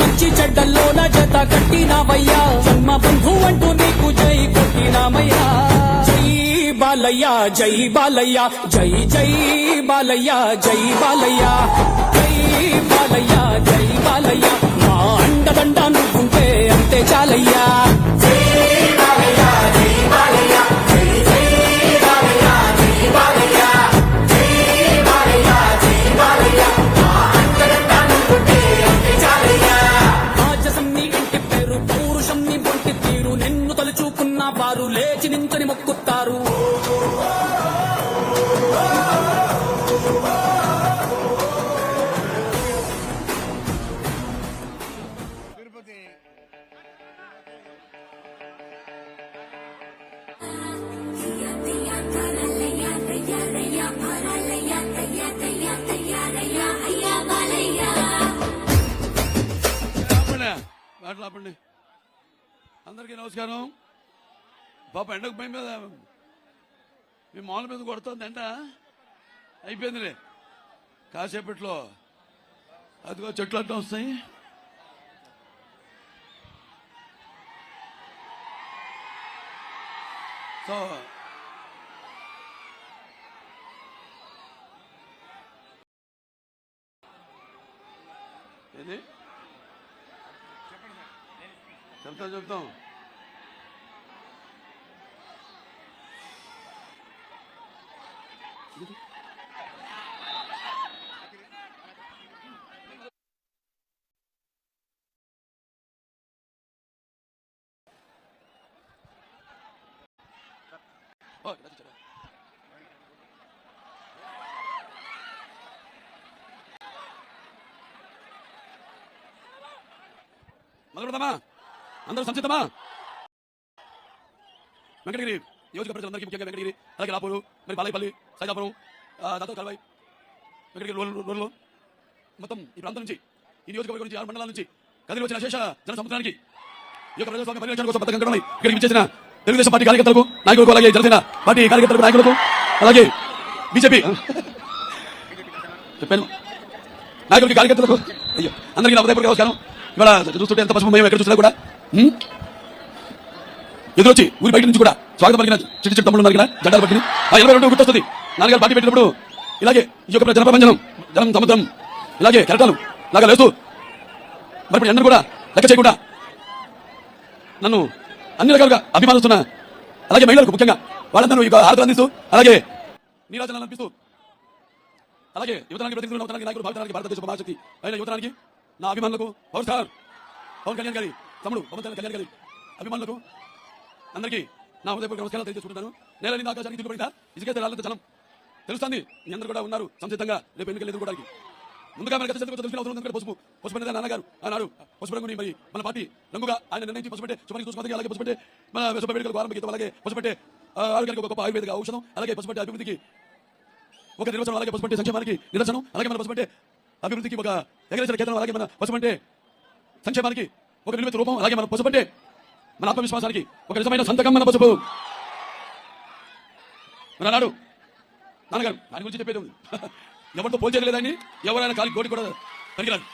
మంచి చెడ్డల్లోన జత కట్టినావయ్యా. జన్మ బంధు అంటూ నీకు జై కొట్టినామయ్యా జై బాలయ్య జై బాలయ్య జై జై బాలయ్య జై బాలయ్య. జై బాలయ్య జై బాలయ్య. మా అండదండ నువ్వుంటే అంతే చాలయ్యా. జై బాలయ్య జై బాలయ్య జై జై బాలయ్య జై రాజసం నించని మొక్కుతారు తిరుపతి. ఆపండి మాటలు ఆపండి అందరికీ నమస్కారం. పాప ఎండకు పై మీద మీ మాల మీద కొడుతుంది ఎండ. అయిపోయిందిలే. కాసేపట్లో అదిగో చెట్లు అట్లా వస్తాయి. సో ఏంది? చెప్తాం చెప్తాం. ఓ, ఇక్కడ చూచారా? మొదలుపెడదామా అందరూ సంసిద్ధమా వెంకటగిరి నియోజక ప్రజలందరికీ ముఖ్యంగా వెంకటగిరి అలాగే రాపూరు మరి బాలయపల్లి సైదాపురం దాంతో కలవాయి. వెంకటగిరి రోడ్లు మొత్తం ఈ ప్రాంతం నుంచి ఈ నియోజకవర్గం నుంచి ఆరు మండలాల నుంచి కదిలి వచ్చిన శేష జన సముద్రానికి ఈ యొక్క ప్రజాస్వామ్య పరిరక్షణ కోసం పథకం కడమై ఇక్కడికి విచ్చేసిన తెలుగుదేశం పార్టీ కార్యకర్తలకు నాయకులకు అలాగే జనసేన పార్టీ కార్యకర్తలకు నాయకులకు అలాగే బీజేపీ. చెప్పాను. నాయకులకి కార్యకర్తలకు అయ్యో అందరికీ నా ఉదయపూర్వక నమస్కారం. ఇవాళ చూస్తుంటే ఎంత పసుపు మేము ఎక్కడ చూసినా కూడా ఎదురొచ్చి ఊరి బయట నుంచి కూడా స్వాగతం పలికిన చిట్టి చిట్టి తమ్ముడు నలిగిన జెండాలు పట్టిన ఆ ఇరవై రెండు గుర్తొస్తుంది. నాన్నగారు పార్టీ పెట్టినప్పుడు ఇలాగే ఈ యొక్క జనప్రపంచనం జనం సముద్రం ఇలాగే కెరటాలు లాగా లేస్తూ మరి ఇప్పుడు అందరూ కూడా లెక్క చేయకుండా నన్ను అన్ని రకాలుగా అభిమానిస్తున్న అలాగే మహిళలకు ముఖ్యంగా వాళ్ళందరూ ఇక ఆరతలు అందిస్తూ అలాగే నీరాజనాలు అనిపిస్తూ అలాగే యువతరానికి ప్రతినిధులు నవతరానికి నాయకులు భారతానికి భారతదేశ మహాశక్తి అయిన యువతరానికి నా అభిమానులకు పవన్ సార్ పవన్ కళ్యాణ్ గారి తమ్ముడు పవన్ కళ్యాణ్ గారి అభిమానులకు అందరికీ నా హృదయపూర్వక నమస్కారాలు తెలియజేసుకుంటాను. నేల నింద ఆకాశానికి దిగుబడిన ఇసుకే రాళ్ళంత జనం. తెలుస్తుంది మీ అందరూ కూడా ఉన్నారు. సంసిద్ధంగా రేపు ఎన్నికలు ఎదుర్కోవడానికి. ముందుగా మన గత చంద్రబాబు తెలిసిన అవసరం ఉంది పసుపు. పసుపు అనేది నాన్నగారు ఆనాడు పసుపు రంగుని మరి మన పార్టీ రంగుగా ఆయన నిర్ణయించి పసుపెట్టే శుభానికి చూసుకుంటే అలాగే పసుపెట్టే మన శుభ వేడుకలకు ఆరంభ గీతం అలాగే పసుపెట్టే ఆ, ఆరోగ్యానికి ఒక గొప్ప ఆయుర్వేదిక ఔషధం అలాగే పసుపెట్టే అభివృద్ధికి ఒక నిర్వచనం అలాగే పసుపంటే సంక్షేమానికి నిదర్శనం అలాగే మన పసుపంటే అభివృద్ధికి ఒక ఎగరేసిన కేంద్రం అలాగే మన పసుపంటే సంక్షేమానికి ఒక నిర్మిత రూపం అలాగే మన పసుపంటే మన ఆత్మవిశ్వాసానికి ఒక నిజమైన సంతకం మన పసుపు. మరి అన్నాడు నాన్నగారు దాని గురించి చెప్పేది ఉంది. ఎవరితో పోల్చేయలేదని ఎవరైనా కాలి గోడి కూడా పనికిరాదు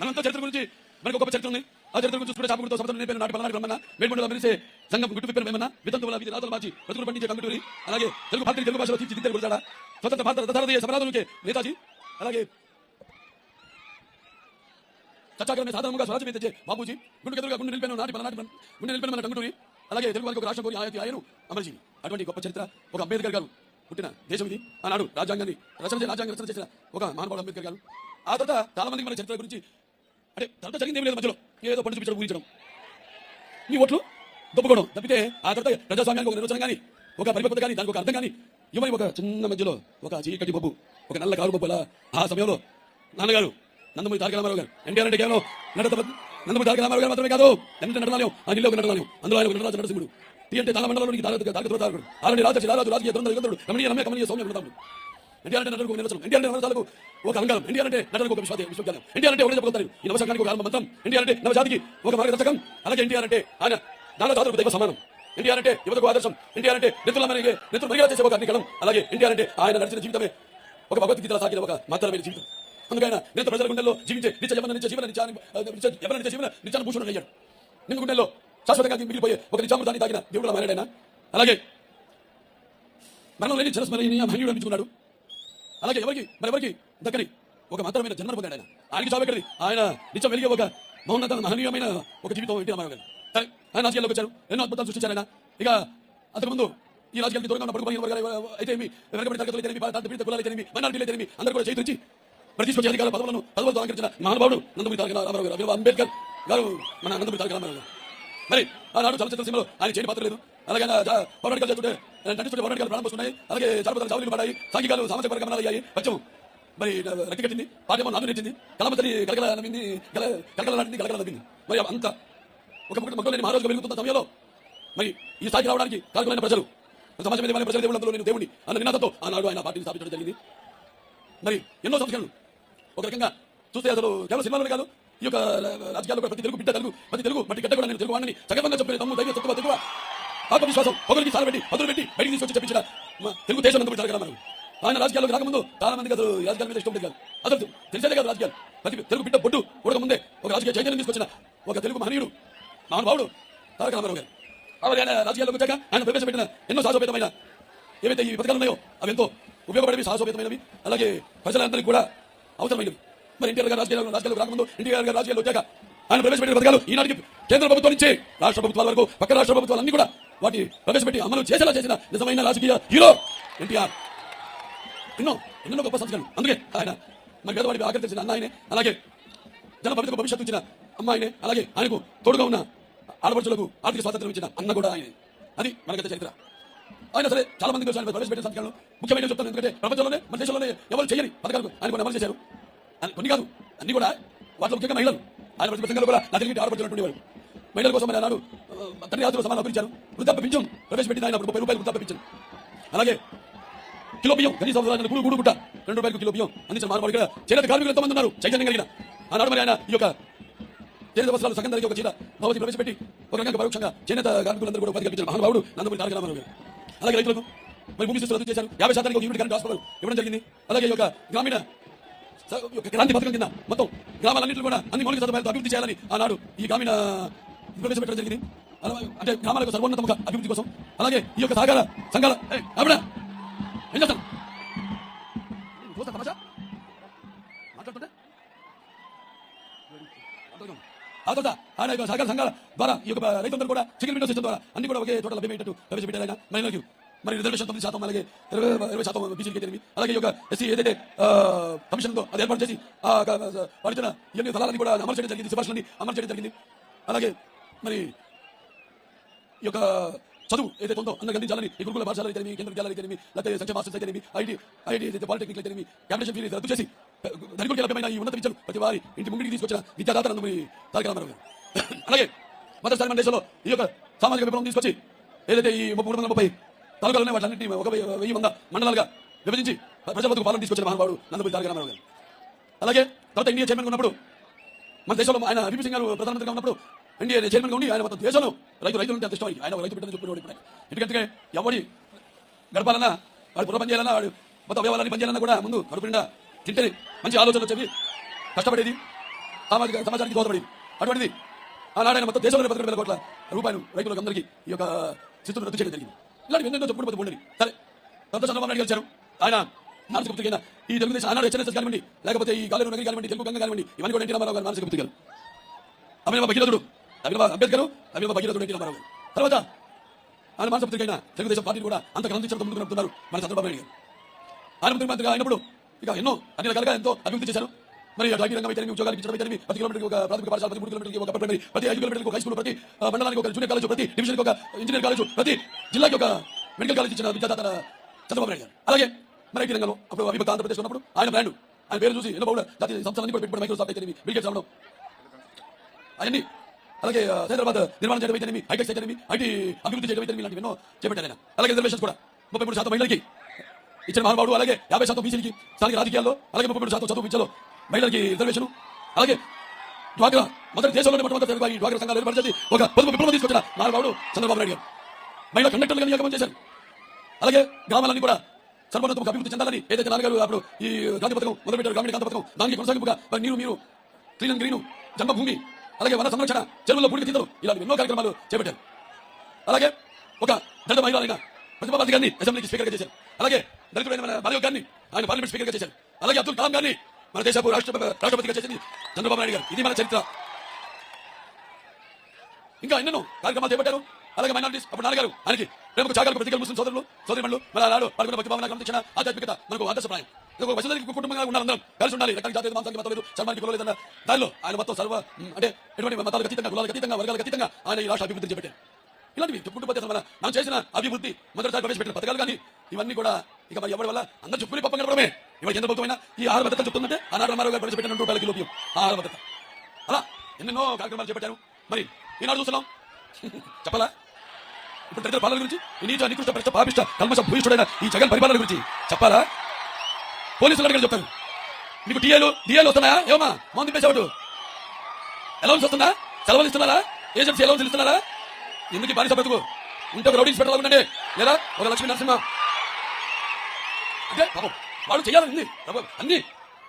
మనంతా చరిత్ర గురించి మనకు గొప్ప చరిత్ర ఉంది. ఆ చరిత్ర గురించి చూసుకుంటే చాపకుడితో సముద్రం నింపిన నాటి పలనాడు రమ్మన్నా వేడుమండలో మెరిసే సంఘం గుట్టు పిప్పిన మేమన్నా వితంతు వల్ల వీధి రాతలు మార్చి బతుకులు పండించే కంగుటూరి అలాగే తెలుగు భారతీయ తెలుగు భాషలో తీర్చిదిద్దారు గురజాడ స్వతంత్ర భారత రథారథీయ సమరాధునికే నేతాజీ అలాగే సత్యాగ్రహమే సాధారణంగా స్వరాజ్యం తెచ్చే బాబూజీ గుండె ఎదురుగా గుండె నిలిపాను నాటి పలనాటి గుండె నిలిపాను మన టంగుటూరి అలాగే తెలుగు వారికి ఒక రాష్ట్రం కోరి ఆయతి ఆయన అమరజీవి. అటువంటి గొప్ప చరిత్ర ఒక అంబేద్కర్ గారు పుట్టిన దేశం ఇది. ఆనాడు రాజ్యాంగాన్ని రచన చే- రాజ్యాంగ రచన చేసిన ఒక మహానుభావుడు అంబేద్కర్ గారు. ఆ తర్వాత చాలా మందికి మన చరిత్ర గురించి అంటే తర్వాత జరిగింది ఏం లేదు మధ్యలో. ఏదో పండు చూపించడం ఊహించడం. మీ ఓట్లు దొప్పుకోవడం తప్పితే ఆ తర్వాత ప్రజాస్వామ్యానికి ఒక నిర్వచనం కానీ ఒక పరిపక్వత కానీ దానికి ఒక అర్థం కానీ ఇవ్వని ఒక చిన్న మధ్యలో ఒక చీకటి బొబ్బు ఒక నల్ల కారు బొబ్బుల ఆ సమయంలో నాన్నగారు నందమూరి తారక రామారావు గారు ఎన్టీఆర్ అంటే కేవలం నడత నందమూరి తారక రామారావు గారు మాత్రమే కాదు ఎంత నటనాలయం ఆ జిల్లా ఒక నటనాలయం అందులో ఆయన ఒక నటరాజు నరసింహుడు టీ అంటే తల మండలంలోనికి తారక తారక తారకుడు ఆలని రాజ రాజు రాజకీయ ద్వంద్వ యుగంధరుడు రమణీయ రమ్య కమనీయ సౌమ్య గుణదాముడు ఎన్టీఆర్ అంటే నటనకు ఒక నిర్వచనం ఎన్టీఆర్ అంటే నవరసాలకు ఒక అంగారం ఎన్టీఆర్ అంటే నటనకు ఒక విశ్వాసం విశ్వవిద్యాలయం ఎన్టీఆర్ అంటే ఒకటే చెప్పగలుగుతారు ఈ నవశకానికి ఒక ఆత్మ మంత్రం ఎన్టీఆర్ అంటే నవజాతికి ఒక మార్గదర్శకం అలాగే ఎన్టీఆర్ అంటే ఆయన దాన దాతలకు దైవ సమానం ఎన్టీఆర్ అంటే యువతకు ఆదర్శం ఎన్టీఆర్ అంటే నెత్తుల మనకి నెత్తులు మరిగా చేసే ఒక అగ్నికలం అలాగే ఎన్టీఆర్ అంటే ఆయన నడిచిన జీవితమే ఒక భగవద్గీతలో సాగిన ఒక మాత్రమైన జీవితం అందుకైనా నిరంతర ప్రజల గుండెల్లో జీవించే నిత్య యవన నిత్య జీవన నిత్య యవన నిత్య జీవన నిత్యాన్ని భూషణుడు అయ్యాడు నిన్ను గుండెల్లో శాశ్వతంగా మిగిలిపోయే ఒక నిత్యామృతాన్ని తాగిన దేవుడు మారాడైనా అలాగే మరణం లేని జనస్మరణీయ మహిళ అనిపించుకున్నాడు అలాగే ఎవరికి మరి ఎవరికి దక్కని ఒక మాత్రమైన జన్మను పొందాడు ఆయన ఆయనకి చావు ఆయన నిత్యం వెలిగే ఒక మౌన్నత మహనీయమైన ఒక జీవితం ఏంటి రామారావు ఆయన రాజకీయాల్లోకి వచ్చారు ఎన్నో అద్భుతాలు సృష్టించారు ఆయన ఇక అంతకుముందు ఈ రాజకీయాలకు దూరంగా ఉన్న పడుకుపోయిన వర్గాలు అయితే వెనకబడి తరగతులు అయితేనేమి పీడిత కులాలు అయితేనేమి మైనారిటీలు అయితేనేమి అందరూ కూడా చేయించి మరి తీసుకొచ్చే అధికార పదవులను పదవులతో అలంకరించిన మహానుభావుడు నందమూరి తారక రామారావు గారు అంబేద్కర్ గారు మన నందమూరి తారక రామారావు గారు. మరి ఆనాడు చలచిత్ర సీమలో ఆయన చేయని పాత్ర లేదు. అలాగే పౌరాణికాలు చేస్తుంటే ఆయన నటిస్తుంటే పౌరాణికాలు ప్రాణం వస్తున్నాయి అలాగే జానపదాలు చావులు పడాయి సాంఘికాలు సామాజిక వర్గమనాలు అయ్యాయి పచ్చము మరి రక్తి కట్టింది పాఠ్యమో నాన్న నెట్టింది కలమతని గలగల నవ్వింది. గల గలగల నాటింది గలగల నమ్మింది మరి అంత ఒక ముగ్గురు మగ్గలేని మహారాజుగా వెలుగుతున్న సమయంలో మరి ఈ స్థాయికి రావడానికి కారకులైన ప్రజలు సమాజం మీద ప్రజల దేవుళ్ళందరూ నేను దేవుని అన్న నినాదంతో ఆనాడు ఆయన పార్టీని స్థాపించడం జరిగింది. మరి ఎన్నో సంస్కరణలు ఒక రకంగా చూస్తే అసలు కేవలం సినిమాలోనే కాదు ఈ యొక్క రాజకీయాలు కూడా ప్రతి తెలుగు బిడ్డ తెలుగు ప్రతి తెలుగు మట్టి గడ్డ కూడా నేను తెలుగు వాడిని సగర్వంగా చెప్పిన తమ్ము ధైర్యం తక్కువ తక్కువ ఆత్మవిశ్వాసం ఒకరికి సాల పెట్టి పదులు పెట్టి బయటికి తీసుకొచ్చి చెప్పించిన తెలుగు దేశం అంతా జరగల మనం ఆయన రాజకీయాల్లోకి రాకముందు చాలా మందికి అసలు రాజకీయాల మీద ఇష్టం లేదు కాదు. అసలు తెలిసేదే కాదు రాజకీయాలు. ప్రతి తెలుగు బిడ్డ బొడ్డు ముందే ఒక రాజకీయ చైతన్యం తీసుకొచ్చిన ఒక తెలుగు మహనీయుడు మహానుభావుడు తారక రామారావు గారు. ఆవిడ ఆయన రాజకీయాల్లోకి వచ్చాక ఆయన ప్రవేశపెట్టిన ఎన్నో సాహసోపేతమైన ఏవైతే ఈ పథకాలు ఉన్నాయో అవి ఎంతో ఉపయోగపడేవి సాహసోపేతమైనవి. అలాగే ప్రజలందరికీ కూడా అవసరమైనవి మరి ఎన్టీఆర్ గారు రాజకీయాలు రాజకీయాలు రాకముందు ఎన్టీఆర్ గారు రాజకీయాలు వచ్చాక ఆయన ప్రవేశపెట్టిన పథకాలు ఈనాటికి కేంద్ర ప్రభుత్వం నుంచి రాష్ట్ర ప్రభుత్వాల వరకు పక్క రాష్ట్ర ప్రభుత్వాలన్నీ కూడా వాటి ప్రవేశపెట్టి అమలు చేసేలా చేసిన నిజమైన రాజకీయ హీరో ఎన్టీఆర్ ఎన్నో ఎన్నో గొప్ప సంస్కరణ అందుకే ఆయన మరి పేదవాడికి ఆకర్షించిన అన్న ఆయనే అలాగే జన భవిష్యత్తు భవిష్యత్తు ఇచ్చిన అమ్మాయినే అలాగే ఆయనకు తోడుగా ఉన్న ఆడపడుచులకు ఆర్థిక స్వాతంత్రం ఇచ్చిన అన్న కూడా ఆయనే. అది మనకైతే చరిత్ర. ఆయన సరే చాలా మంది తెలుసు ఆయన ప్రవేశపెట్టిన సంస్కరణలు ముఖ్యమైన చెప్తాను. ఎందుకంటే ప్రపంచంలోనే మన దేశంలోనే ఎవరు చేయని పథకాలు ఆయన కొన్ని అమలు చేశారు. కొన్ని కాదు. అన్ని కూడా వాటిలో ముఖ్యంగా మహిళలు. ఆయన ప్రతి ప్రసంగంలో కూడా నా తెలివి ఆడపడుతున్నటువంటి మహిళల కోసం ఆయన నాడు తండ్రి ఆస్తులు సమానం అభించారు వృద్ధాప్య పింఛం ప్రవేశపెట్టింది ఆయన ముప్పై రూపాయలు వృద్ధాప్య పింఛన్. అలాగే కిలో బియ్యం కనీస అవసరాలు కూడు కూడు గుట్ట రెండు రూపాయలకు కిలో బియ్యం అందించిన మానవాడు ఇక్కడ చేనేత కార్మికులు ఎంతమంది ఉన్నారు చైతన్యం కలిగిన. ఆనాడు మరి ఆయన ఈ యొక్క చేనేత వస్త్రాలు సగం ధరకి ఒక చీర భవతి ప్రవేశపెట్టి ఒక రకంగా పరోక్షంగా చేనేత కార్మికులందరూ కూడా ఉపాధి కల్పించిన మహానుభావుడు నందమూరి తారక రామారావు గారు. అలాగే రైతులకు మరి భూమి శిస్తులు రద్దు చేశారు. యాభై శాతానికి ఒక యూనిట్ కరెంట్ హాస్పిటల్ ఇవ్వడం జరిగింది. అలాగే ఈ యొక్క గ్రామీణ క్రాంతి పథకం కింద మొత్తం గ్రామాలన్నింటిలో కూడా అన్ని మౌలిక సదుపాయాలతో అభివృద్ధి చేయాలని ఆనాడు ఈ గ్రామీణ ప్రవేశపెట్టడం జరిగింది. అంటే గ్రామాలకు సర్వోన్నతముఖ అభివృద్ధి కోసం. అలాగే ఈ యొక్క సహకార సంఘాల ఏయ్, ఆవిడ! ఏం చేస్తాను చూస్తా తమాషా మాట్లాడుతుంటే అర్థం ఆ తర్వాత ఆయన యొక్క సహకార సంఘాల ద్వారా ఈ యొక్క రైతులందరూ కూడా చికెన్ విండో సిస్టమ్ ద్వారా అన్ని కూడా ఒకే చోట లభ్యమయ్యేటట్టు ప్రవేశపెట్టారు ఆయన మహిళలకు మరి రిజర్వేషన్ తొమ్మిది శాతం అలాగే ఇరవై ఇరవై శాతం బీసీలకి తెలివి అలాగే ఈ యొక్క ఎస్సీ ఏదైతే కమిషన్తో అది ఏర్పాటు చేసి ఆ ఎన్ని వాడిచిన ఫలాలని కూడా అమలు చేయడం జరిగింది సిఫార్సులని అమలు చేయడం జరిగింది. అలాగే మరి ఈ యొక్క చదువు ఏదైతే ఉందో అందరికి అందించాలని ఈ గురుకుల పాఠశాలలు అయితేనేమి కేంద్ర విద్యాలయాలు అయితేనేమి లేకపోతే సంక్షేమ మాస్టర్స్ అయితేనేమి ఐటీ ఐటీ పాలిటెక్నిక్ అయితేనేమి క్యాపిటేషన్ ఫీజు రద్దు చేసి ధనికుడికి లభ్యమైన ఈ ఉన్నత విద్యను ప్రతి వారి ఇంటి ముంగిడికి తీసుకొచ్చిన విద్యాదాత నందమూరి తారక రామారావు గారు అలాగే మొదటిసారి మన దేశంలో ఈ యొక్క సామాజిక విప్లవం తీసుకొచ్చి ఏదైతే ఈ మూడు వందల ముప్పై తాలూకాలు ఉన్నాయి వాటిని ఒక వెయ్యి వంద మండలాలుగా విభజించి ప్రజల బతుకు పాలన తీసుకొచ్చిన మహానుభావుడు నందమూరి తారక రామారావు గారు. అలాగే తర్వాత ఇండియా చైర్మన్ ఉన్నప్పుడు మన దేశంలో ఆయన విపి సింగ్ గారు ప్రధానమంత్రిగా ఉన్నప్పుడు ఇండియా చైర్మన్గా ఉండి ఆయన మొత్తం దేశంలో రైతు రైతులు ఉంటే అంత ఇష్టం ఆయన రైతు బిడ్డని చెప్పినవాడు ఇప్పుడు. ఎందుకంటే ఎవరి గడపాలన్నా వాడు పుర పని చేయాలన్నా వాడు మొత్తం అవయవాలని పనిచేయాలన్నా కూడా ముందు కడుపు నిండా తింటేది మంచి ఆలోచనలు వచ్చేది కష్టపడేది సామాజిక సమాజానికి దోహదపడేది. అటువంటిది ఆనాడైన మొత్తం దేశంలో పదకొండు వేల కోట్ల రూపాయలు రైతులకు అందరికీ ఈ యొక్క శిస్తులు రద్దు చేయడం జరిగింది. ఇలాంటి ఎన్నెన్నో చెప్పుకుంటూ పోతే ఉండేది సరే తర్వాత చంద్రబాబు నాయుడు గెలిచారు ఆయన మానసిక పుత్రికైన ఈ తెలుగుదేశం ఆనాడు హెచ్ఎన్ఎస్ కానివ్వండి లేకపోతే ఈ గాలి నగరి కానివ్వండి తెలుగు గంగ కానివ్వండి ఇవన్నీ కూడా ఎన్టీ రామారావు గారు మానసిక పుత్రికలు అభినవ భగీరథుడు అభినవ అంబేద్కర్ అభినవ భగీరథుడు ఎన్టీ రామారావు గారు. తర్వాత ఆయన మానసిక పుత్రికైన తెలుగుదేశం పార్టీని కూడా అంత గ్రంథించడం ముందుకు నడుపుతున్నారు మన చంద్రబాబు నాయుడు గారు. ఆయన ముఖ్యమంత్రిగా అయినప్పుడు ఇక ఎన్నో అన్ని రకాలుగా ఎంతో అభివృద్ధి చేశారు. మరి ఐటీ రంగం అయితే ఉద్యోగాలు ఇచ్చడం అయితే ప్రతి కిలోమీటర్కి ఒక ప్రాథమిక పాఠశాల ప్రతి మూడు కిలోమీటర్కి ఒక ప్రైమరీ ప్రతి ఐదు కిలోమీటర్కి ఒక హై స్కూల్ ప్రతి మండలానికి ఒక జూనియర్ కాలేజ్ ప్రతి డివిజన్కి ఒక ఇంజనీర్ కాలేజ్ ప్రతి జిల్లాకి ఒక మెడికల్ కాలేజ్ ఇచ్చిన విద్యాదాత చంద్రబాబు నాయుడు గారు. అలాగే మరి ఐటీ రంగంలో అప్పుడు విభక్త ఆంధ్రప్రదేశ్ ఉన్నప్పుడు ఆయన బ్రాండ్ ఆయన పేరు చూసి ఎన్నో బహుళ జాతీయ సంస్థలన్నీ కూడా పెట్టుబడి మైక్రోసాఫ్ట్ అయితే బిల్గేట్స్ అవడం అవన్నీ. అలాగే హైదరాబాద్ నిర్మాణం చేయడం అయితే హైటెక్స్ అయితేనేమి ఐటీ అభివృద్ధి చేయడం అయితే ఇలాంటివి ఎన్నో చేపట్టారు ఆయన. అలాగే రిజర్వేషన్స్ కూడా. ముప్పై మూడు శాతం మహిళలకి ఇచ్చిన మహానుభావుడు అలాగే యాభై శాతం బీసీలకి స్థానిక రాజకీయాల్లో అలాగే ముప్పై శాతం చదువు విద్యలో మహిళలకి రిజర్వేషన్. అలాగే డ్వాక్రా మొదటి దేశంలోనే మొట్టమొదటి ఈ డ్వాక్రా సంఘాలు ఏర్పాటు చేసి ఒక పొదుపు విప్లవం తీసుకొచ్చిన మహానుభావుడు చంద్రబాబు నాయుడు గారు. మహిళా కండక్టర్లుగా నియామకం చేశారు. అలాగే గ్రామాలన్నీ కూడా సర్వోన్నతకు అభివృద్ధి చెందాలని ఏదైతే నాన్నగారు అప్పుడు ఈ గాంధీ పథకం మొదలుపెట్టారు గ్రామీణ గాంధీ పథకం దానికి కొనసాగింపుగా నీరు మీరు క్లీన్ అండ్ గ్రీను జన్మభూమి అలాగే వన సంరక్షణ చెరువుల పూడికి తీతలు ఇలాంటి ఎన్నో కార్యక్రమాలు చేపట్టారు. అలాగే ఒక దళిత మహిళ అయిన గారిని అసెంబ్లీకి స్పీకర్గా చేశారు. అలాగే దళితుడైన మన బాలయ్య గారిని ఆయన పార్లమెంట్ స్పీకర్గా చేశారు. అలాగే అబ్దుల్ కలాం గారిని మన దేశపు రాష్ట్ర రాష్ట్రపతిగా చేసింది చంద్రబాబు నాయుడు గారు. ఇది మన చరిత్ర. ఇంకా ఎన్నెన్నో కార్యక్రమాలు చేపట్టారు. అలాగే మైనార్టీస్ అప్పుడు నాన్నగారు ఆయనకి ప్రేమకు చాగాలకు ప్రతికలు ముస్లిం సోదరులు సోదరిమణులు మన నాడు పడుకున్న భక్తి భావన క్రమశిక్షణ ఆధ్యాత్మికత మనకు ఆదర్శప్రాయం ఇది ఒక వసతి కుటుంబంగా ఉండాలి అందరం కలిసి ఉండాలి. రకాల జాతీయ మాంసానికి మతం లేదు చర్మానికి కులం లేదన్న దానిలో ఆయన మొత్తం సర్వ అంటే ఎటువంటి మతాలకు అతీతంగా కులాలకు అతీతంగా వర్గాలకు అతీతంగా ఆయన ఈ రాష్ట్ర అభివృద్ధి చేపట్టారు. ఇలాంటివి చెప్పుకుంటూ పోతే మనం చేసిన అభివృద్ధి మొదటిసారి ప్రవేశపెట్టిన పథకాలు కానీ ఇవన్నీ కూడా ఇక మరి ఎవరి వల్ల? అందరూ చెప్పుకుని పప్పం కలపడమే ఇవాళ ఎంత ప్రభుత్వమైన ఈ ఆహార భద్రత చెప్తుందంటే ఆనాడు రామారావు గారు ప్రవేశపెట్టిన రెండు రూపాయల కిలోపియం ఆహార భద్రత అలా ఎన్నెన్నో కార్యక్రమాలు చేపట్టారు. మరి ఈనాడు చూస్తున్నాం. చెప్పాలా? ఇప్పుడు దరిద్ర పాలన గురించి నీచ నికృష్ట ప్రశ్న పాపిష్ట కల్మష భూయిష్ఠుడైన ఈ జగన్ పరిపాలన గురించి చెప్పాలా? పోలీసులు అడిగి చెప్తారు. మీకు టీఏలు డిఏలు వస్తున్నాయా? ఏమా మౌన్ పేసేవాడు అలౌన్స్ వస్తుందా? సెలవులు ఇస్తున్నారా? ఏజెన్సీ అలౌన్స్ ఇస్తున్నారా? ఎందుకు ఈ బానిస బ్రతుకు? ఉంటే ఒక రౌడీ ఇన్స్పెక్టర్ ఉండండి. లేదా ఒక లక్ష్మీ నరసింహ అంటే పాపం. వాళ్ళు చేయాలని అన్ని.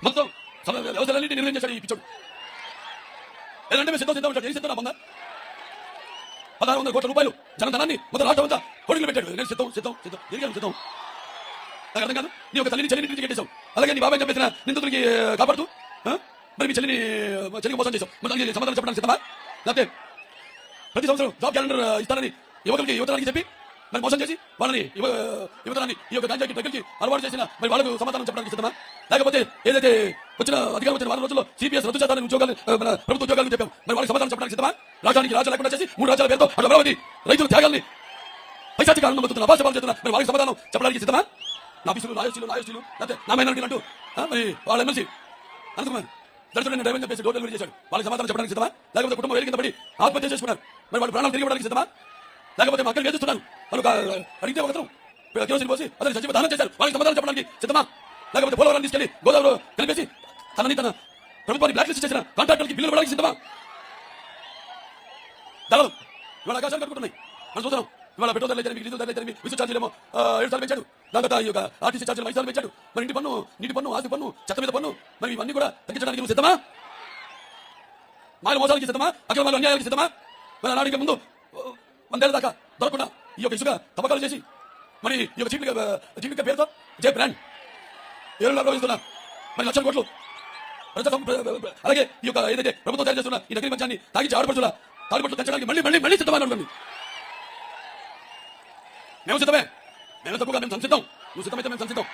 మొత్తం వ్యవసాయాలన్నింటి వ్యవస్థలన్నింటినీ నిర్ణయం చేశాడు ఈ పిచ్చోడు. లేదంటే మేము సిద్ధం సిద్ధం ఉంటాడు. ఏం సిద్ధం పొందా పదహారు వందల కోట్ల రూపాయలు. జనధనాన్ని మొదటి రాష్ట్రం అంతా కొడుకులు పెట్టాడు. నేను సిద్ధం సిద్ధం సిద్ధం. దీనికి సిద్ధం. నాకు అర్థం కాదు. నీ ఒక తల్లిని చెల్లిని కట్టేశావు అలాగే నీ బాబాయ్ చంపేసిన నిందితుడికి కాపాడుతూ మరి మీ చెల్లిని చెల్లికి మోసం చేశావు. మరి దానికి సమాధానం చెప్పడానికి సిద్ధమా? లేకపోతే ప్రతి సంవత్సరం జాబ్ క్యాలెండర్ ఇస్తానని యువకులకి యువతరానికి చెప్పి మరి మోసం చేసి వాళ్ళని యువతనాన్ని ఈ యొక్క గాంజాకి దగ్గరికి అలవాటు చేసిన మరి వాళ్ళకు సమాధానం చెప్పడానికి సిద్ధమా లేకపోతే ఏదైతే వచ్చిన అధికారం వచ్చిన వారం రోజుల్లో సిపిఎస్ రద్దు చేస్తానని ఉద్యోగాలు ప్రభుత్వ ఉద్యోగాలను చెప్పాం. మరి వాళ్ళకి సమాధానం చెప్పడానికి సిద్ధమా రాజధానికి రాజా లేకుండా చేసి మూడు రాజ్యాల పేరుతో అటు అమరావతి రైతుల త్యాగాల్ని పైశాచిక ఆనందం పొందుతున్న అభాష చేస్తున్న మరి వాళ్ళకి సమాధానం చెప్పడానికి సిద్ధమా నా ఆఫీసులు రాయసీలు నాయకులు లేకపోతే నా మైనారిటీలు అంటూ మరి వాళ్ళ ఎమ్మెల్సీ అనుకున్నారు దర్శనం డ్రైవర్ చెప్పేసి డోర్ డెలివరీ చేశాడు. వాళ్ళకి సమాధానం చెప్పడానికి సిద్ధమా లేకపోతే కుటుంబం వేలు పడి ఆత్మహత్య చేసుకున్నారు. మరి వాళ్ళు ప్రాణాలు తిరిగి సిద్ధమా లేకపోతే మా అక్కలు వేధిస్తున్నారు. వాళ్ళు అడిగితే ఒకరు కిరోసిన్ పోసి అతను చచ్చి దానం చేశారు. వాళ్ళకి సమాధానం చెప్పడానికి సిద్ధమా? లేకపోతే పోలవరాన్ని తీసుకెళ్ళి గోదావరిలో కలిపేసి తనని తన ప్రభుత్వాన్ని బ్లాక్ లిస్ట్ చేసిన కాంట్రాక్టర్కి బిల్లులు ఇవ్వడానికి సిద్ధమా? దళం ఇవాళ ఆకాశాలు కట్టుకుంటున్నాయి మనం చూస్తున్నాం. ఇవాళ పెట్రోల్ ధరలు అయితే డీజిల్ ధరలు అయితే విద్యుత్ ఛార్జీలేమో ఆ, ఏడు సార్లు పెంచాడు. దాని తర్వాత ఈ యొక్క ఆర్టీసీ ఛార్జీలు ఐదు సార్లు పెంచాడు. మరి ఇంటి పన్ను నీటి పన్ను ఆస్తి పన్ను చెత్త మీద పన్ను మరి ఇవన్నీ కూడా తగ్గించడానికి నువ్వు సిద్ధమా? మాయల మోసాలకి సిద్ధమా? అక్రమాలు అన్యాయాలకి సిద్ధమా? మరి నాడికి ముందు వందేళ్ళ దాకా దొరకకుండా ఈ యొక్క ఇసుక తవ్వకాలు చేసి మరి ఈ యొక్క చీపిక చీపిక పేరుతో జే బ్రాండ్ ఏడు అనుభవిస్తున్నా మరి లక్షల కోట్లు. అలాగే ఈ యొక్క ఏదైతే ప్రభుత్వం తయారు చేస్తున్న ఈ నకిలీ మంచాన్ని తాగించి ఆడపడుతున్న తాడిపట్లు తెచ్చడానికి మళ్ళీ మళ్ళీ మళ్ళీ సిద్ధమైన ఉంటుంది మేము సిద్ధమే. మేము తప్పుగా మేము సంసిద్ధం. నువ్వు సిద్ధమైతే మేము సంసిద్ధం.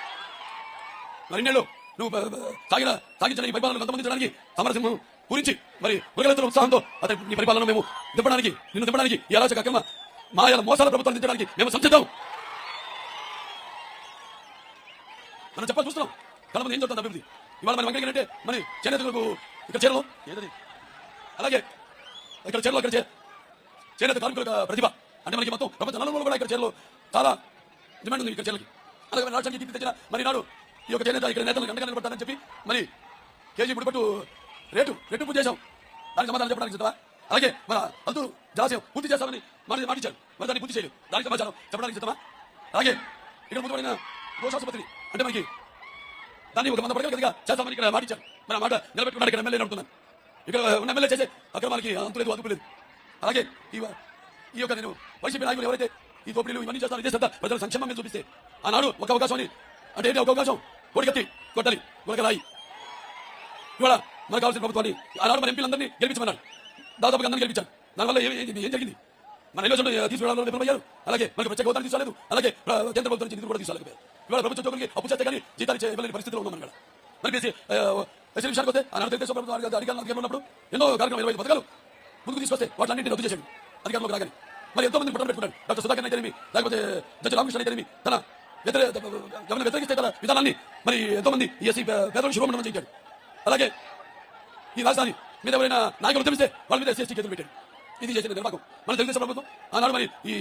మరిన్నేళ్ళు నువ్వు బ- బ- ఈ సాగించడానికి పరిపాలన కొంతమందించడానికి సమరసింహం గురించి. మరి మృగలతో ఉత్సాహంతో అతని నీ పరిపాలన మేము దింపడానికి నిన్ను దింపడానికి ఈ అరాచక అక్రమ మాయల మోసాల ప్రభుత్వం దించడానికి మేము సంసిద్ధం. మనం చెప్పాలి చూస్తున్నాం. మంది ఏం చెప్తుంది అభివృద్ధి. ఇవాళ మన వెంకయ్య అంటే మన చేనేతలకు ఇక్కడ చేరలో? ఏదది? అలాగే ఇక్కడ చేరలో ఇక్కడ చే- చేనేత కార్మికుల ప్రతిభ. అంటే మనకి మొత్తం ప్రపంచ నలుగురు కూడా ఇక్కడ చేరలో చాలా డిమాండ్ ఉంది ఇక్కడ చేరలకి. అలాగే మన రాష్ట్రానికి తెచ్చిన మరి నాడు ఈ యొక్క చేనేత ఇక్కడ నేతలు గంటగా నిలబడతానని చెప్పి మరి కేజీ బుడిపట్టు రేటు రెట్టింపు చేశాం దానికి సమాధానం చెప్పడానికి సిద్ధమా? అలాగే మన అంతు జలాశయం పూర్తి చేస్తామని మాట మాటించారు మరి దాన్ని పూర్తి చేయలేదు. దానికి సమాచారం చెప్పడానికి సిద్ధమా? అలాగే ఇక్కడ ముందుపడిన గోశాసుపత్రి అంటే మనకి దాన్ని ఒక మంద పడగల గదిగా చేస్తామని ఇక్కడ మాటించారు ఇచ్చారు మన మాట నిలబెట్టుకున్నాడు ఇక్కడ ఎమ్మెల్యే అంటున్నాను ఇక్కడ ఉన్న ఎమ్మెల్యే చేసే అక్రమాలకి అంతులేదు అదుపు లేదు. అలాగే ఈ ఈ యొక్క నేను వైసీపీ నాయకులు ఎవరైతే ఈ దోపిడీలు ఇవన్నీ చేస్తారో ఇదే శ్రద్ధ. ప్రజల సంక్షేమం మీద చూపిస్తే ఆనాడు ఒక అవకాశం అని అంటే ఏంటి ఒక అవకాశం కోడికత్తి కొట్టాలి గురకరాయి ఇవాళ మనకు కావాల్సిన ప్రభుత్వాన్ని ఆనాడు మన ఎంపీలందరినీ గెలిపించమన్నాడు. దాదాపుగా అందరినీ గెలిపించాను దానివల్ల ఏం ఏం- జరిగింది? మన ఎన్నో చోట్ల తీసుకురావడంలో విఫలమయ్యారు అలాగే మనకి ప్రత్యేక హోదాలు తీసుకోలేదు. అలాగే కేంద్ర ప్రభుత్వం నుంచి నిధులు కూడా తీసుకోలేకపోయారు. ఇవాళ ప్రభుత్వ ఉద్యోగులకి అప్పు చేస్తే కానీ జీతాలు ఇచ్చే పరిస్థితిలో ఉన్నాం మనం మరి బీసీ ఎస్సీ విషయానికి వస్తే ఆనాడు తెలుగుదేశం ప్రభుత్వం అధికార- అధికారంలో ఉన్నప్పుడు ఎన్నో కార్యక్రమాలు ఇరవై పథకాలు ముందుకు తీసుకొస్తే వాటిని రద్దు చేశాడు. అధికారంలోకి రాగానే. మరి ఎంతో మంది పట్టణం పెట్టుకున్నాడు. డాక్టర్ సుధాకర్ అయితేనేమి లేకపోతే జడ్జి రామకృష్ణ అయితేనేమి తన వ్యతిరేక గవర్నర్ వ్యతిరేకిస్తే తన విధానాన్ని మరి ఎంతో మంది ఎస్సీ పేదలు శిరోమణం చేయించాడు అలాగే ఈ రాజధాని మీద ఎవరైనా నాయకులు ఉద్యమిస్తే వాళ్ళ మీద ఎస్సీ కేసులు పెట్టాడు. ఇది చేసిన నిర్వాహకం. మన తెలుగుదేశం ప్రభుత్వం ఆనాడు మరి ఈ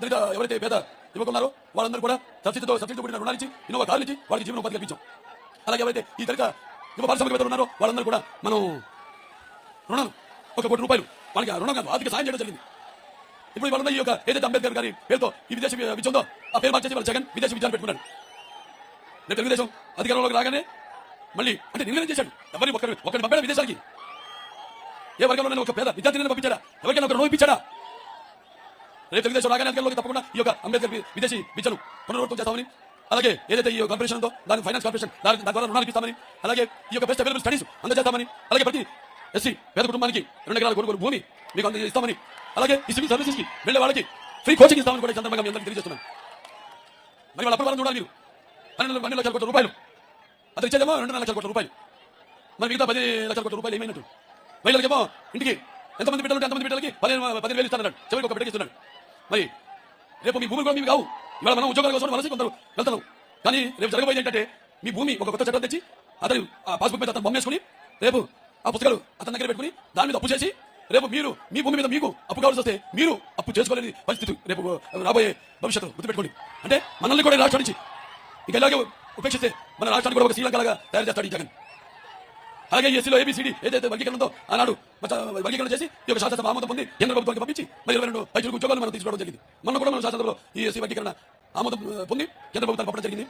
దళిత ఎవరైతే పేద యువకున్నారో వాళ్ళందరూ కూడా సబ్సిడీతో సబ్సిడీతో కూడిన రుణాలు ఇచ్చి ఇన్నోవా కార్లు ఇచ్చి వాళ్ళకి జీవన ఉపాధి కల్పించాం. అలాగే ఎవరైతే ఈ దళిత యువ పారిశ్రామికవేత్తలు ఉన్నారో వాళ్ళందరూ కూడా మనం రుణం ఒక కోటి రూపాయలు వాళ్ళకి ఆ రుణం కాదు ఆర్థిక సాయం చేయడం జరిగింది. ఇప్పుడు వాళ్ళ ఈ యొక్క ఏదైతే అంబేద్కర్ గారి పేరుతో ఈ విదేశీ విద్య ఉందో ఆ పేరు మార్చేసి వాళ్ళు జగన్ విదేశీ విద్యాన్ని పెట్టుకున్నాడు. రేపు తెలుగుదేశం అధికారంలోకి రాగానే మళ్ళీ అంటే నిర్ణయం చేశాడు ఎవరి ఒకరి ఒకరిని పంపాడా విదేశాలకి? ఏ వర్గంలో ఒక పేద విద్యార్థిని పంపించాడా? ఎవరికైనా ఒకరు నోపించాడా రేపు తెలుగుదేశం రాగానే అధికారంలోకి తప్పకుండా ఈ యొక్క అంబేద్కర్ విదేశీ విద్యను పునరావృతం చేస్తామని. అలాగే ఏదైతే ఈ కార్పొరేషన్ ఉందో దాని ఫైనాన్స్ కార్పొరేషన్ దాని దాని ద్వారా రుణాలు ఇస్తామని. అలాగే ఈ యొక్క బెస్ట్ అవైలబుల్ స్టడీస్ అందజేస్తామని. అలాగే ప్రతి ఎస్సీ పేద కుటుంబానికి రెండు ఎకరాల కొనుగోలు భూమి మీకు అందజేస్తామని. అలాగే ఈ సివిల్ సర్వీసెస్కి వెళ్ళే వాళ్ళకి ఫ్రీ కోచింగ్ ఇస్తామని కూడా ఈ సందర్భంగా మీ అందరికీ తెలియజేస్తున్నాను. మరి వాళ్ళ అప్పుడు చూడాలి మీరు. పన్నెండు పన్నెండు లక్షల కోట్ల రూపాయలు. అతను ఇచ్చేదేమో రెండున్నర లక్షల కోట్ల రూపాయలు. మరి మిగతా పది లక్షల కోట్ల రూపాయలు ఏమైనట్టు మహిళలకేమో ఇంటికి ఎంతమంది బిడ్డలు ఉంటే అంతమంది బిడ్డలకి పదిహేను పదిహేను వేలు ఇస్తానన్నాడు. చివరికి ఒక బిడ్డకి ఇస్తున్నాడు. మరి రేపు మీ భూమి కూడా మీకు కావు. ఇవాళ మనం ఉద్యోగాల కోసం వలసి కొందరు వెళ్తాం కానీ రేపు జరగబోయేది ఏంటంటే మీ భూమి ఒక కొత్త చట్టం తెచ్చి అతను ఆ పాస్బుక్ మీద అతను బొమ్మేసుకుని రేపు ఆ పుస్తకాలు అతని దగ్గర పెట్టుకుని దాని మీద అప్పు చేసి రేపు మీరు మీ భూమి మీద మీకు అప్పు కావాల్సి వస్తే మీరు అప్పు చేసుకోలేని పరిస్థితి రేపు రాబోయే భవిష్యత్తు గుర్తుపెట్టుకోండి. అంటే మనల్ని కూడా ఈ రాష్ట్రం నుంచి ఇంకా ఇలాగే ఉపేక్షిస్తే మన రాష్ట్రాన్ని కూడా ఒక శ్రీలంకలాగా తయారు చేస్తాడు ఈ జగన్. అలాగే ఎస్సీలో ఏబిసిడి ఏదైతే వర్గీకరణతో ఆనాడు వర్గీకరణ చేసి ఈ యొక్క శాసనసభ ఆమోదం పొంది కేంద్ర ప్రభుత్వానికి పంపించి మరి ఇరవై రెండు పైచులకు ఉద్యోగాలు మనం తీసుకోవడం జరిగింది. మనం కూడా మన శాసనసభలో ఈ ఎస్సీ వర్గీకరణ ఆమోదం పొంది కేంద్ర ప్రభుత్వానికి పంపడం జరిగింది.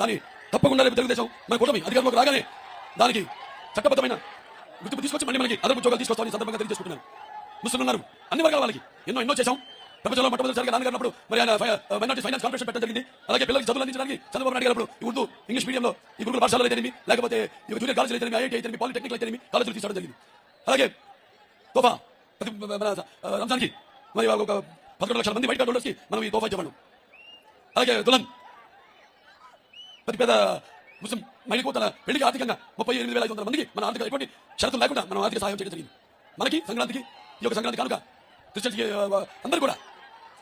దాని తప్పకుండా రేపు తెలుగుదేశం మన కూటమి అధికారంలోకి రాగానే దానికి చట్టబద్ధమైన గుర్తింపు తీసుకొచ్చి మళ్ళీ మనకి అదనపు ఉద్యోగాలు తీసుకొస్తామని సందర్భంగా తెలియజేసుకుంటున్నాను. ముస్లింలు ఉన్నారు. అన్ని వర్గాల వాళ్ళకి ఎన్నో ఎన్నో చేశాం. ప్రపంచంలో మొట్టమొదటిసారిగా నాన్నగారు మరి ఆయన మైనార్టీ ఫైనాన్స్ కార్పొరేషన్ పెట్టడం జరిగింది. అలాగే పిల్లలకి చదువులు అందించడానికి చంద్రబాబు నాయుడు గారు ఉర్దూ ఇంగ్లీష్ మీడియంలో ఈ గురుకుల పాఠశాలలో అయితేనేమి లేకపోతే ఈ జూనియర్ కాలేజీలు అయితేనేమి ఐఐటీ అయితేనేమి పాలిటెక్నిక్ అయితేనేమి కాలేజీలు తీసుకోవడం జరిగింది. అలాగే తోఫా ప్రతి మన రంజాన్కి మరి ఒక పదకొండు లక్షల మంది బయట డోలర్స్కి మనం ఈ తోఫా ఇచ్చేవాడు అలాగే దులన్ ప్రతి పేద ముస్లిం మహిళకు తన పెళ్ళికి ఆర్థికంగా ముప్పై ఎనిమిది వేల ఐదు వందల మందికి మన ఆర్థిక ఎటువంటి షరతులు లేకుండా మనం ఆర్థిక సహాయం చేయడం జరిగింది. మనకి సంక్రాంతికి ఈ యొక్క సంక్రాంతి కనుక క్రిస్టియన్స్కి అందరూ కూడా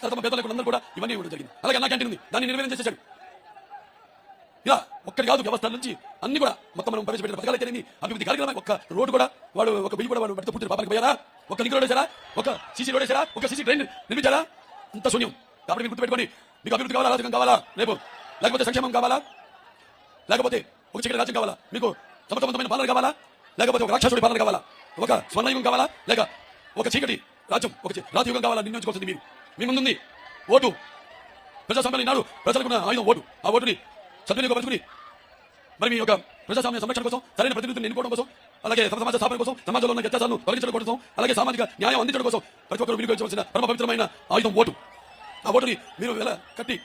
తర్వాత పేదలు లేకుండా కూడా ఇవన్నీ ఇవ్వడం జరిగింది. అలాగే అన్న క్యాంటీన్ ఉంది. దాన్ని నిర్వహణ చేసేసాడు ఇలా ఒక్కటి కాదు వ్యవస్థ నుంచి అన్ని కూడా మొత్తం మనం ప్రవేశపెట్టిన పథకాలు అయితేనేమి? అభివృద్ధి కార్యక్రమం ఒక్క రోడ్డు కూడా వాడు ఒక బిల్లు కూడా వాడు పెడితే పుట్టిన పాపానికి పోయారా? ఒక లింక్ రోడ్ వేసారా ఒక సీసీ రోడ్ వేసారా ఒక సీసీ ట్రైన్ నిర్మించారా? అంత శూన్యం. కాబట్టి మీరు గుర్తుపెట్టుకోండి మీకు అభివృద్ధి కావాలా? రాజకం కావాలా? రేపు. లేకపోతే సంక్షేమం కావాలా? లేకపోతే ఒక చీకటి రాజ్యం కావాలా? మీకు సమర్థవంతమైన పాలన కావాలా? లేకపోతే ఒక రాక్షసుడి పాలన కావాలా? ఒక స్వర్ణయుగం కావాలా? లేక ఒక చీకటి రాజ్యం ఒక రాజయుగం కావాలా? నిర్ణయించుకోవాల్సింది మీరు. మీ ముందుంది. ఓటు. ప్రజాస్వామ్యాన్ని నాడు ప్రజలకున్న ఆయుధం ఓటు. ఆ ఓటుని సద్వినియోగపరచుకుని మరి మీ యొక్క ప్రజాస్వామ్య సంరక్షణ కోసం సరైన ప్రతినిధులను ఎన్నుకోవడం కోసం అలాగే సమాజ స్థాపన కోసం సమాజంలో ఉన్న వ్యత్యాసాలను తొలగించడం కోసం అలాగే సామాజిక న్యాయం అందించడం కోసం ప్రతి ఒక్కరు వినియోగించవలసిన పరమ పవిత్రమైన ఆయుధం ఓటు. ఆ ఓటుని మీరు ఎలా కట్టి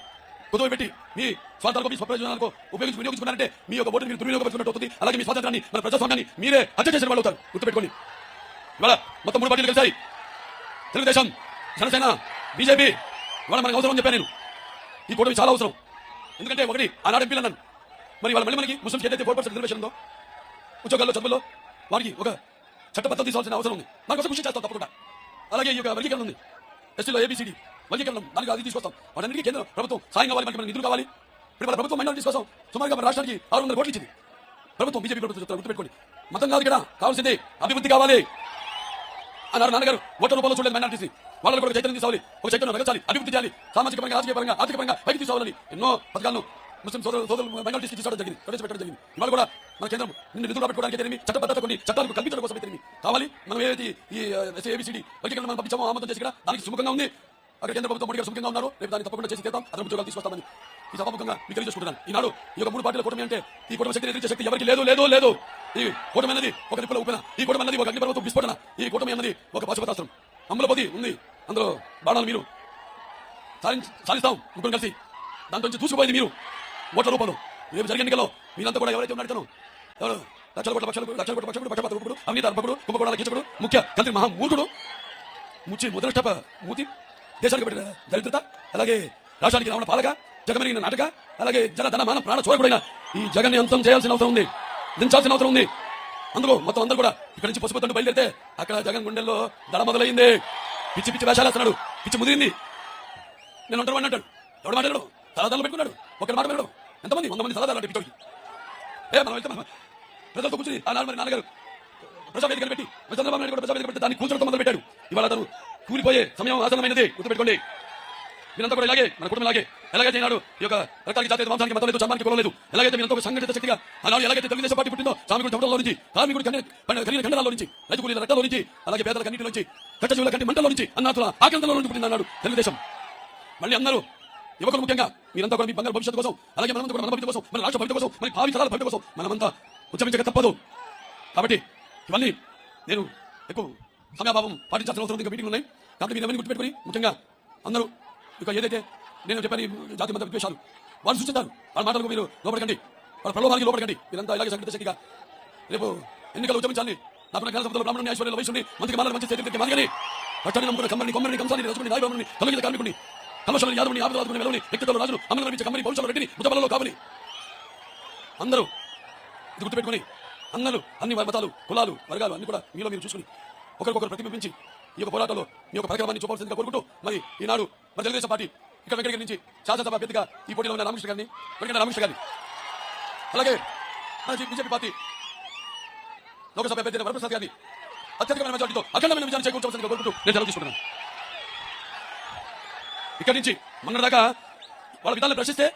కుదువ పెట్టి మీ స్వార్థాలకు మీ స్వప్రయోజనాలకు ఉపయోగించి వినియోగించుకున్నారంటే మీ యొక్క ఓటుని మీరు దుర్వినియోగపరచుకున్నట్టు అవుతుంది. అలాగే మీ స్వాతంత్రాన్ని మన ప్రజాస్వామ్యాన్ని మీరే హత్య చేసిన వాళ్ళు అవుతారు. గుర్తుపెట్టుకోండి. ఇవాళ మొత్తం మూడు పార్టీలు కలిసాయి తెలుగుదేశం జనసేన బీజేపీ ఇవాళ మనకు అవసరం అని చెప్పాను నేను. ఈ కూటమి చాలా అవసరం. ఎందుకంటే ఒకటి ఆనాడు ఎంపీలు అన్నాను మరి వాళ్ళ మళ్ళీ మనకి ముస్లింస్ ఏదైతే ఫోర్ పర్సెంట్ రిజర్వేషన్ ఉందో ఉద్యోగాల్లో చదువుల్లో వారికి ఒక చట్టబద్ధం తీసుకోవాల్సిన అవసరం ఉంది. దానికోసం కృషి చేస్తాం తప్పకుండా. అలాగే ఈ యొక్క వర్గీకరణ ఉంది. ఎస్టీలో ఏబిసిడి వర్గీకరణం దానికి అది తీసుకొస్తాం. వాటన్నిటికీ కేంద్ర ప్రభుత్వం సాయం కావాలి మనకి మనకి నిధులు కావాలి. ఇప్పుడు మన ప్రభుత్వం మైనారిటీస్ కోసం సుమారుగా మన రాష్ట్రానికి ఆరు వందల కోట్లు ఇచ్చింది. ప్రభుత్వం బీజేపీ ప్రభుత్వం చెప్తారు గుర్తుపెట్టుకోండి. మతం కాదు ఇక్కడ కావాల్సింది అభివృద్ధి కావాలి. అన్నారు నాన్నగారు. ఓట్ల రూపంలో చూడలేదు మైనార్టీసీ. వాళ్ళని కూడా చైతన్యం తీసుకోవాలి. ఒక చైతన్యం రగచాలి అభివృద్ధి చేయాలి. సామాజిక పరంగా రాజకీయ పరంగా ఆర్థిక పరంగా పైకి తీసుకోవాలని ఎన్నో పథకాలను ముస్లిం సోదరులు సోదరులు మైనారిటీస్ తీసుకోవడం జరిగింది. ప్రవేశపెట్టడం జరిగింది. ఇవాళ కూడా మన కేంద్రం నిన్ను నిధులు పెట్టుకోవడానికి తెలియని చట్టబద్ధత కొన్ని చట్టాలకు కల్పించడం కోసం తెలియని కావాలి? మనం ఏదైతే ఈ ఏబిసిడి వర్గీకరణ మనం పంపించామో ఆమోదం చేసి ఇక్కడ దానికి సుముఖంగా ఉంది. అక్కడ కేంద్ర ప్రభుత్వం మోడీ గారు సుముఖంగా ఉన్నారు. రేపు దాన్ని తప్పకుండా చేసి తీద్దాం. అదనపు ఉద్యోగాలు తీసుకొస్తామని. ఈ సభాముఖంగా మీకు తెలియజేసుకుంటున్నాను ఈనాడు ఈ యొక్క మూడు పార్టీల కూటమి అంటే ఈ కూటమి శక్తి ఎదిరించే శక్తి ఎవరికి లేదు లేదు లేదు. ఈ కూటమి అన్నది ఒక నిప్పుల ఉప్పెన ఈ కూటమి అన్నది ఒక అగ్నిపర్వతం విస్ఫోటన? ఈ కూటమి అన్నది ఒక పాశుపతాస్త్రం. అమ్మలపతి ఉంది. అందులో బాణాలు మీరు. సాధిస్తాం ముగ్గురు కలిసి. దాంతో నుంచి దూసుకుపోయింది మీరు. ఓట్ల రూపంలో. రేపు జరిగే ఎన్నికల్లో మీరంతా కూడా ఎవరైతే ఉన్నారో ఎవరు? లక్షల కోట్ల పక్షలు లక్షల కోట్ల పక్షలు పక్షపాత రూపుడు అవినీతి అర్పకుడు కుంభకోణాల కీచకుడు ముఖ్య కంత్రి మహామూర్ఖుడు ముచ్చి ముద్రష్టప మూతి. దేశానికి పెట్టిన దరిద్రత అలాగే రాష్ట్రానికి రావణ పాలక జగమెరిగిన నాటక అలాగే జన ధన మాన ప్రాణ చోరకుడైన ఈ జగన్ని అంతం చేయాల్సిన అవసరం ఉంది. దించాల్సిన అవసరం ఉంది. అందులో మొత్తం అందరూ కూడా ఇక్కడ నుంచి పసుపు తండ్రి బయలుదేరితే అక్కడ జగన్ గుండెల్లో దడ మొదలైంది పిచ్చి పిచ్చి వేషాలు వేస్తున్నాడు. పిచ్చి ముదిరింది. నేను ఉంటాను అంటాడు. ఎవడు మాట్లాడు తలదాలు పెట్టుకున్నాడు. ఒకరి మాట పెట్టడం ఎంతమంది? వంద మంది తలదాలు అంటే పిచ్చోడికి. ఏ మనం వెళ్తే ప్రజలతో కూర్చుని ఆ నాన్న నాన్నగారు ప్రజావేదికలు పెట్టి చంద్రబాబు నాయుడు కూడా ప్రజావేదిక పెట్టి దాన్ని కూర్చోవడం మొదలు పెట్టాడు ఇవాళ అతను కూలిపోయే సమయం ఆసనమైనది గుర్తుపెట్టుకోండి. మీరంతా కూడా ఇలాగే మన కుటుంబం ఇలాగే. ఎలాగైతే ఈనాడు ఈ యొక్క రక్తానికి జాతీయ వంశానికి మతం లేదు చర్మానికి కులం లేదు ఎలాగైతే మీరంతా సంఘటిత శక్తిగా ఆనాడు ఎలాగైతే తెలుగుదేశం పార్టీ పుట్టిందో సామికుడు చమటంలో నుంచి కార్మికుడు కన్నీ కలిగిన ఖండనాల్లో నుంచి రైతు కూలీల రక్తంలో నుంచి అలాగే పేదల కన్నిటిలో నుంచి కట్టజీవుల కంటి మంటల్లో నుంచి అన్నాతుల ఆక్రంతంలో నుంచి పుట్టింది అన్నాడు తెలుగుదేశం. మళ్ళీ అందరూ యువకులు ముఖ్యంగా మీరంతా కూడా మీ బంగారు భవిష్యత్తు కోసం అలాగే మనంతా కూడా మన భవిష్యత్తు కోసం మన రాష్ట్ర భవిష్యత్తు కోసం మన భావి తరాల భవిష్యత్తు కోసం మనమంతా ఉద్యమించక తప్పదు. కాబట్టి ఇవన్నీ నేను ఎక్కువ సమయాభావం పాటించాల్సిన అవసరం ఇంకా మీటింగ్లు ఉన్నాయి. కాబట్టి మీరు ఎవరిని గుర్తుపెట్టుకుని ముఖ్యంగా అందరూ ఇక ఏదైతే నేను చెప్పాను జాతి మత విద్వేషాలు వాళ్ళు సూచిస్తారు వాళ్ళ మాటలకు మీరు లోపడకండి వాళ్ళ ప్రలోభానికి లోపడకండి మీరంతా ఇలాగే సంఘటిత శక్తిగా రేపు ఎన్నికలు ఉద్యమించాలి. నా ప్రకారం సంస్థలు బ్రాహ్మణుని ఐశ్వర్య వయసుని మంత్రికి మాలని మంచి చేతికి మాదిగని పట్టణి నమ్ముకున్న కమ్మని కొమ్మని కంసాన్ని రచుకుని నాయబమ్మని తొలగిన కార్మికుని కమర్షాలు యాదవుని ఆపదాదుకుని వెలవని వ్యక్తిత్వాలు రాజును అమలు నడిపించే కమ్మని భవిష్యత్తు రెడ్డిని ముద్దబలలో కావని అందరూ ఇది గుర్తుపెట్టుకుని అందరూ అన్ని మతాలు కులాలు వర్గాలు అన్ని కూడా మీలో మీరు చూసుకుని ఒకరికొకరు ప్రతిబింబించి ఈ యొక్క పోరాటంలో మీ యొక్క కార్యక్రమాన్ని చూపాల్సిందిగా కోరుకుంటూ మరి ఈనాడు మరి తెలుగుదేశం పార్టీ ఇక్కడ వెంకటగిరి నుంచి శాసనసభ అభ్యర్థిగా ఈ పోటీలో ఉన్న రామకృష్ణ గారిని వెంకట రామకృష్ణ గారిని. అలాగే మన బీజేపీ పార్టీ లోకసభ అభ్యర్థి వరప్రసాద్ గారిని అత్యధికమైన మెజార్టీతో అఖండమైన విజయాన్ని చేకూర్చవలసిందిగా కోరుకుంటూ నేను సెలవు తీసుకుంటున్నాను. ఇక్కడి నుంచి మొన్న దాకా వాళ్ళ విధానాన్ని ప్రశ్నిస్తే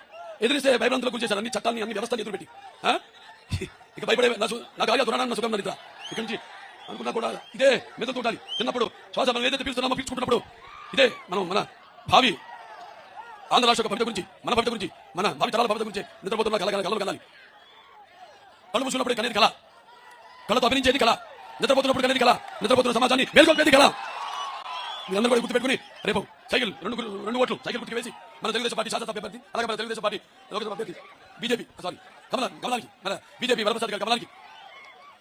ఎదిరిస్తే భయభ్రాంతులకు గురి చేశారు. అన్ని చట్టాన్ని అన్ని వ్యవస్థలు ఎదురుపెట్టి. ఇక భయపడే నా నాకు ఆగా దురాణాన్ని సుఖం నడిద్దా ఇక్కడి నుంచి అనుకున్నా కూడా ఇదే మెదడు ఉండాలి చిన్నప్పుడు శ్వాస మనం ఏదైతే పిలుస్తున్నామో పిలుచుకుంటున్నప్పుడు ఇదే మనం మన భావి ఆంధ్ర రాష్ట్ర యొక్క భవిత గురించి మన భవిత గురించి మన భావి తరాల భవిత గురించి నిద్రపోతున్న కళ కళ కళలు కలాలి. కళ్ళు మూసుకున్నప్పుడు కనేది కళ. కళతో అభినించేది కళ. నిద్రపోతున్నప్పుడు కనేది కళ. నిద్రపోతున్న సమాజాన్ని మేల్కొల్పేది కళ. మీరందరూ కూడా గుర్తుపెట్టుకుని రేపు సైకిల్ రెండు రెండు ఓట్లు సైకిల్ గుర్తుకు వేసి మన తెలుగుదేశం పార్టీ శాసనసభ అభ్యర్థి అలాగే మన తెలుగుదేశం పార్టీ లోకసభ అభ్యర్థి బీజేపీ సారీ కమల కమలానికి మన బీజేపీ వరప్రసాద్ గారి కమలానికి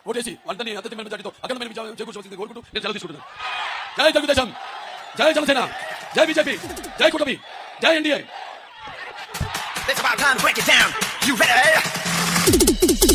ఓటేసి వాళ్ళని అత్యంత మెజార్టీతో అక్కడ మేము చేకూర్చవలసింది కోరుకుంటూ నేను సెలవు తీసుకుంటున్నాను. జై తెలుగుదేశం! జై జనసేన! జై బీజేపీ! జై కుటుంబీ జై NDA! It's about time to break it down. You better.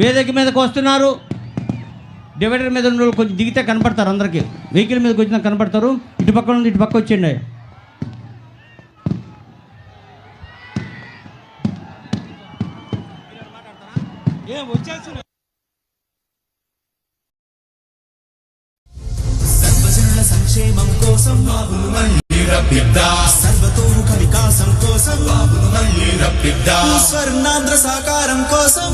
వేదిక మీదకి వస్తున్నారు. డివైడర్ మీద ఉన్న వాళ్ళు కొంచెం దిగితే కనపడతారు అందరికీ. వెహికల్ మీదకి వచ్చినా కనపడతారు. ఇటు పక్క నుండి ఇటు పక్క వచ్చేయండి. సర్వజనుల సంక్షేమం కోసం బాబును మళ్ళీ రప్పిద్దా. సర్వతోముఖ వికాసం కోసం బాబును మళ్ళీ రప్పిద్దా. స్వర్ణాంధ్ర సాకారం కోసం